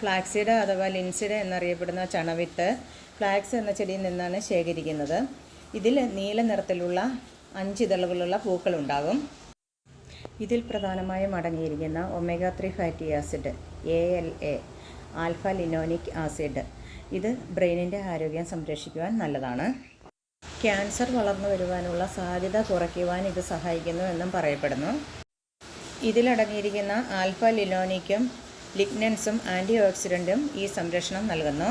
Flaxseed അഥവാ ലിൻസിഡ് എന്നറിയപ്പെടുന്ന ചണവിത്ത് flax എന്ന ചെടിയിൽ നിന്നാണ് ശേഖരിക്കുന്നത്. ഇതിൽ നീല നിറത്തിലുള്ള അഞ്ച് ഇതളുകളുള്ള പൂക്കളുണ്ടാകും ഇതിൽ പ്രധാനമായും അടങ്ങിയിരിക്കുന്ന omega three fatty acid A L A alpha linolenic acid. ഇത് ബ്രെയിനിന്റെ ആരോഗ്യം സംരക്ഷിക്കുവാൻ നല്ലതാണ്. ക്യാൻസർ വളർന്നു വരുവാനുള്ള സാധ്യത കുറയ്ക്കുവാൻ ഇത് സഹായിക്കുന്നു എന്നും പറയപ്പെടുന്നു. ഇതിലടങ്ങിയിരിക്കുന്ന ആൽഫ ലിനോനിക്കും ലിഗ്നൻസും ആന്റി ഓക്സിഡന്റും ഈ സംരക്ഷണം നൽകുന്നു.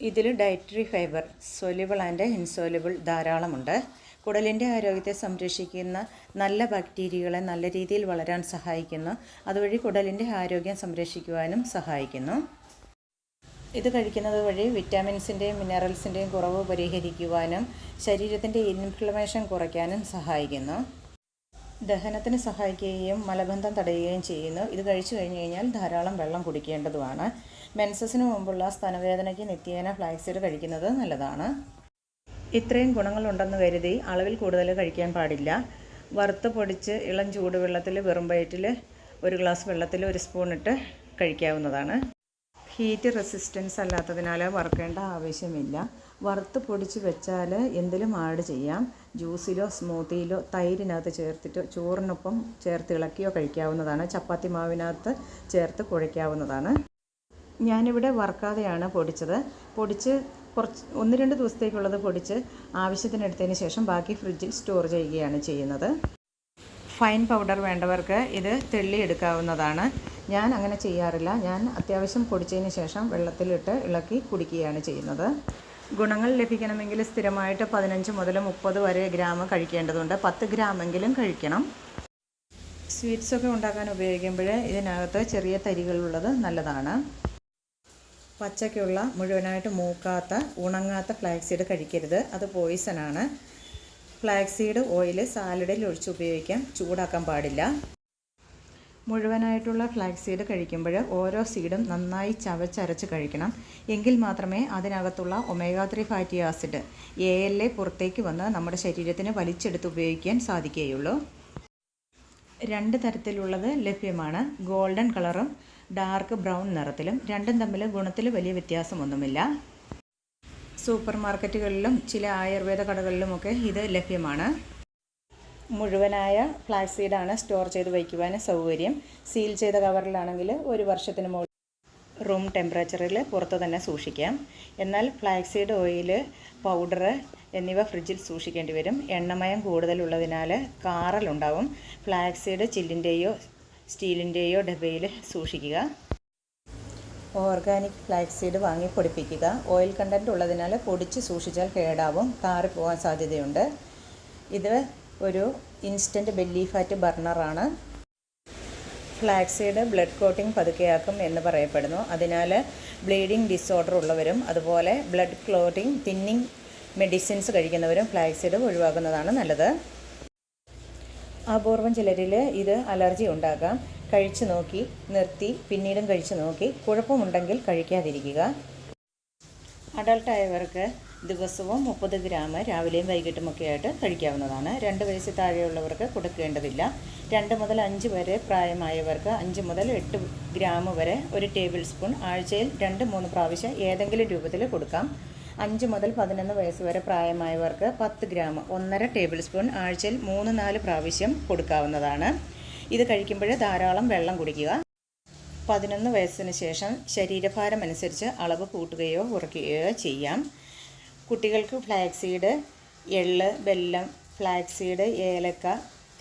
ഇതിൽ dietary fibre soluble and insoluble ധാരാളമുണ്ട്. കുടലിന്റെ ആരോഗ്യത്തെ സംരക്ഷിക്കുന്ന നല്ല ബാക്ടീരിയകളെ നല്ല രീതിയിൽ വളരാൻ സഹായിക്കുന്നു. അതുവഴി കുടലിന്റെ ആരോഗ്യം സംരക്ഷിക്കുവാനും സഹായിക്കുന്നു. ഇത് കഴിക്കുന്നത് വഴി വിറ്റാമിൻസിന്റെയും മിനറൽസിന്റെയും കുറവ് പരിഹരിക്കുവാനും ശരീരത്തിന്റെ ഇൻഫ്ലമേഷൻ കുറയ്ക്കാനും സഹായിക്കുന്നു. ദഹനത്തിന് സഹായിക്കുകയും മലബന്ധം തടയുകയും ചെയ്യുന്നു. ഇത് കഴിച്ചു കഴിഞ്ഞു കഴിഞ്ഞാൽ ധാരാളം വെള്ളം കുടിക്കേണ്ടതുമാണ്. മെൻസസിന് മുമ്പുള്ള സ്തനവേദനയ്ക്ക് നിത്യേന ഫ്ലാക്സീഡ് കഴിക്കുന്നത് നല്ലതാണ്. ഇത്രയും ഗുണങ്ങളുണ്ടെന്ന് കരുതി അളവിൽ കൂടുതൽ കഴിക്കാൻ പാടില്ല. വറുത്ത് പൊടിച്ച് ഇളം ചൂടുവെള്ളത്തിൽ വെറും വയറ്റിൽ ഒരു ഗ്ലാസ് വെള്ളത്തിൽ ഒരു സ്പൂൺ ഇട്ട് കഴിക്കാവുന്നതാണ്. ഹീറ്റ് റെസിസ്റ്റൻസ് അല്ലാത്തതിനാൽ വറുക്കേണ്ട ആവശ്യമില്ല. വറുത്ത് പൊടിച്ച് വെച്ചാൽ എന്തിലും ആഡ് ചെയ്യാം. ജ്യൂസിലോ സ്മൂത്തിയിലോ തൈരിനകത്ത് ചേർത്തിട്ട് ചോറിനൊപ്പം ചേർത്ത് ഇളക്കിയോ കഴിക്കാവുന്നതാണ്. ചപ്പാത്തി മാവിനകത്ത് ചേർത്ത് കുഴയ്ക്കാവുന്നതാണ്. ഞാനിവിടെ വറുക്കാതെയാണ് പൊടിച്ചത്. പൊടിച്ച് കുറച്ച് ഒന്ന് രണ്ട് ദിവസത്തേക്കുള്ളത് പൊടിച്ച് ആവശ്യത്തിനെടുത്തതിന് ശേഷം ബാക്കി ഫ്രിഡ്ജിൽ സ്റ്റോർ ചെയ്യുകയാണ് ചെയ്യുന്നത്. ഫൈൻ പൗഡർ വേണ്ടവർക്ക് ഇത് തെള്ളിയെടുക്കാവുന്നതാണ്. ഞാൻ അങ്ങനെ ചെയ്യാറില്ല. ഞാൻ അത്യാവശ്യം പൊടിച്ചതിന് ശേഷം വെള്ളത്തിലിട്ട് ഇളക്കി കുടിക്കുകയാണ് ചെയ്യുന്നത്. ഗുണങ്ങൾ ലഭിക്കണമെങ്കിൽ സ്ഥിരമായിട്ട് പതിനഞ്ച് മുതൽ മുപ്പത് വരെ ഗ്രാം കഴിക്കേണ്ടതുണ്ട്. പത്ത് ഗ്രാമെങ്കിലും കഴിക്കണം. സ്വീറ്റ്സൊക്കെ ഉണ്ടാക്കാൻ ഉപയോഗിക്കുമ്പോൾ ഇതിനകത്ത് ചെറിയ തരികളുള്ളത് നല്ലതാണ്. പച്ചയ്ക്കുള്ള മുഴുവനായിട്ട് മൂക്കാത്ത ഉണങ്ങാത്ത ഫ്ലാക്സീഡ് കഴിക്കരുത്. അത് പോയിസണാണ് ഫ്ലാക്സീഡ് ഓയിൽ സാലഡിൽ ഒഴിച്ച് ഉപയോഗിക്കാം. ചൂടാക്കാൻ പാടില്ല. മുഴുവനായിട്ടുള്ള ഫ്ലാക്സ് സീഡ് കഴിക്കുമ്പോൾ ഓരോ സീഡും നന്നായി ചവച്ചരച്ച് കഴിക്കണം. എങ്കിൽ മാത്രമേ അതിനകത്തുള്ള omega three fatty acid A L A പുറത്തേക്ക് വന്ന് നമ്മുടെ ശരീരത്തിന് വലിച്ചെടുത്ത് ഉപയോഗിക്കാൻ സാധിക്കുകയുള്ളൂ. രണ്ട് തരത്തിലുള്ളത് ലഭ്യമാണ്. ഗോൾഡൻ കളറും ഡാർക്ക് ബ്രൗൺ നിറത്തിലും രണ്ടും തമ്മിൽ ഗുണത്തിൽ വലിയ വ്യത്യാസമൊന്നുമില്ല. സൂപ്പർ മാർക്കറ്റുകളിലും ചില ആയുർവേദ കടകളിലുമൊക്കെ ഇത് ലഭ്യമാണ്. മുഴുവനായ ഫ്ലാക്സീഡാണ് സ്റ്റോർ ചെയ്ത് വയ്ക്കുവാൻ സൗകര്യം. സീൽ ചെയ്ത കവറിലാണെങ്കിൽ ഒരു വർഷത്തിന് മുകളിൽ റൂം ടെമ്പറേച്ചറിൽ പുറത്ത് തന്നെ സൂക്ഷിക്കാം. എന്നാൽ ഫ്ലാക്സീഡ് ഓയിൽ പൗഡർ എന്നിവ ഫ്രിഡ്ജിൽ സൂക്ഷിക്കേണ്ടി വരും. എണ്ണമയം കൂടുതലുള്ളതിനാൽ കാറലുണ്ടാവും. ഫ്ലാക്സീഡ് ചില്ലിന്റെയോ സ്റ്റീലിന്റെയോ ഡബയിൽ സൂക്ഷിക്കുക. ഓർഗാനിക് ഫ്ലാക്സീഡ് വാങ്ങി പൊടിപ്പിക്കുക. ഓയിൽ കണ്ടന്റ് ഉള്ളതിനാൽ പൊടിച്ച് സൂക്ഷിച്ചാൽ കേടാവും. കാറി പോകാൻ സാധ്യതയുണ്ട്. ഇത് ഒരു ഇൻസ്റ്റന്റ് ബെല്ലി ഫാറ്റ് ബർണറാണ് ഫ്ലാക്സീഡ് ബ്ലഡ് കോട്ടിംഗ് പതുക്കെയാക്കും എന്ന് പറയപ്പെടുന്നു. അതിനാൽ ബ്ലീഡിംഗ് ഡിസോർഡർ ഉള്ളവരും അതുപോലെ ബ്ലഡ് ക്ലോട്ടിംഗ് തിന്നിങ് മെഡിസിൻസ് കഴിക്കുന്നവരും ഫ്ലാക്സീഡ് ഒഴിവാക്കുന്നതാണ് നല്ലത്. അപൂർവം ചിലരിൽ ഇത് അലർജി ഉണ്ടാകാം. കഴിച്ചു നോക്കി നിർത്തി പിന്നീടും കഴിച്ചു നോക്കി കുഴപ്പമുണ്ടെങ്കിൽ കഴിക്കാതിരിക്കുക. അഡൾട്ടായവർക്ക് ദിവസവും മുപ്പത് ഗ്രാം രാവിലെയും വൈകിട്ടുമൊക്കെ ആയിട്ട് കഴിക്കാവുന്നതാണ്. രണ്ട് വയസ്സിൽ താഴെയുള്ളവർക്ക് കൊടുക്കേണ്ടതില്ല. രണ്ട് മുതൽ അഞ്ച് വരെ പ്രായമായവർക്ക് അഞ്ച് മുതൽ എട്ട് ഗ്രാം വരെ ഒരു ടേബിൾ സ്പൂൺ ആഴ്ചയിൽ രണ്ട് മൂന്ന് പ്രാവശ്യം ഏതെങ്കിലും രൂപത്തിൽ കൊടുക്കാം. അഞ്ച് മുതൽ പതിനൊന്ന് വയസ്സ് വരെ പ്രായമായവർക്ക് പത്ത് ഗ്രാം ഒന്നര ടേബിൾ സ്പൂൺ ആഴ്ചയിൽ മൂന്ന് നാല് പ്രാവശ്യം കൊടുക്കാവുന്നതാണ്. ഇത് കഴിക്കുമ്പോൾ ധാരാളം വെള്ളം കുടിക്കുക. പതിനൊന്ന് വയസ്സിന് ശേഷം ശരീരഭാരം അനുസരിച്ച് അളവ് കൂട്ടുകയോ കുറയ്ക്കുകയോ ചെയ്യാം. കുട്ടികൾക്ക് ഫ്ലാക്സീഡ് എള്ള് വെല്ലം ഫ്ലാക്സീഡ് ഏലക്ക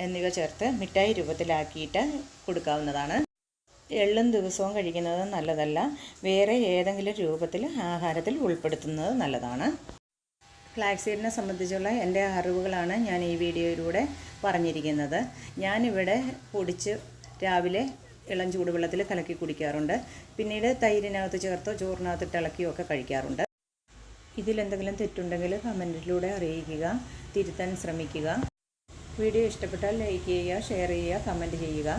എന്നിവ ചേർത്ത് മിഠായി രൂപത്തിലാക്കിയിട്ട് കൊടുക്കാവുന്നതാണ്. എള്ളും ദിവസവും കഴിക്കുന്നത് നല്ലതല്ല. വേറെ ഏതെങ്കിലും രൂപത്തിൽ ആഹാരത്തിൽ ഉൾപ്പെടുത്തുന്നത് നല്ലതാണ്. ഫ്ലാക്സീഡിനെ സംബന്ധിച്ചുള്ള എന്റെ അറിവുകളാണ് ഞാൻ ഈ വീഡിയോയിലൂടെ പറഞ്ഞിരിക്കുന്നത്. ഞാനിവിടെ പൊടിച്ച് രാവിലെ ഇളം ചൂടുവെള്ളത്തിൽ കലക്കി കുടിക്കാറുണ്ട്. പിന്നീട് തൈരിനകത്ത് ചേർത്തോ ചോറിനകത്ത് ഇളക്കിയോ ഒക്കെ കഴിക്കാറുണ്ട്. ഇതിലെന്തെങ്കിലും തെറ്റുണ്ടെങ്കിൽ കമന്റിലൂടെ അറിയിക്കുക തിരുത്താൻ ശ്രമിക്കുക. വീഡിയോ ഇഷ്ടപ്പെട്ടാൽ ലൈക്ക് ചെയ്യുക ഷെയർ ചെയ്യുക കമന്റ് ചെയ്യുക.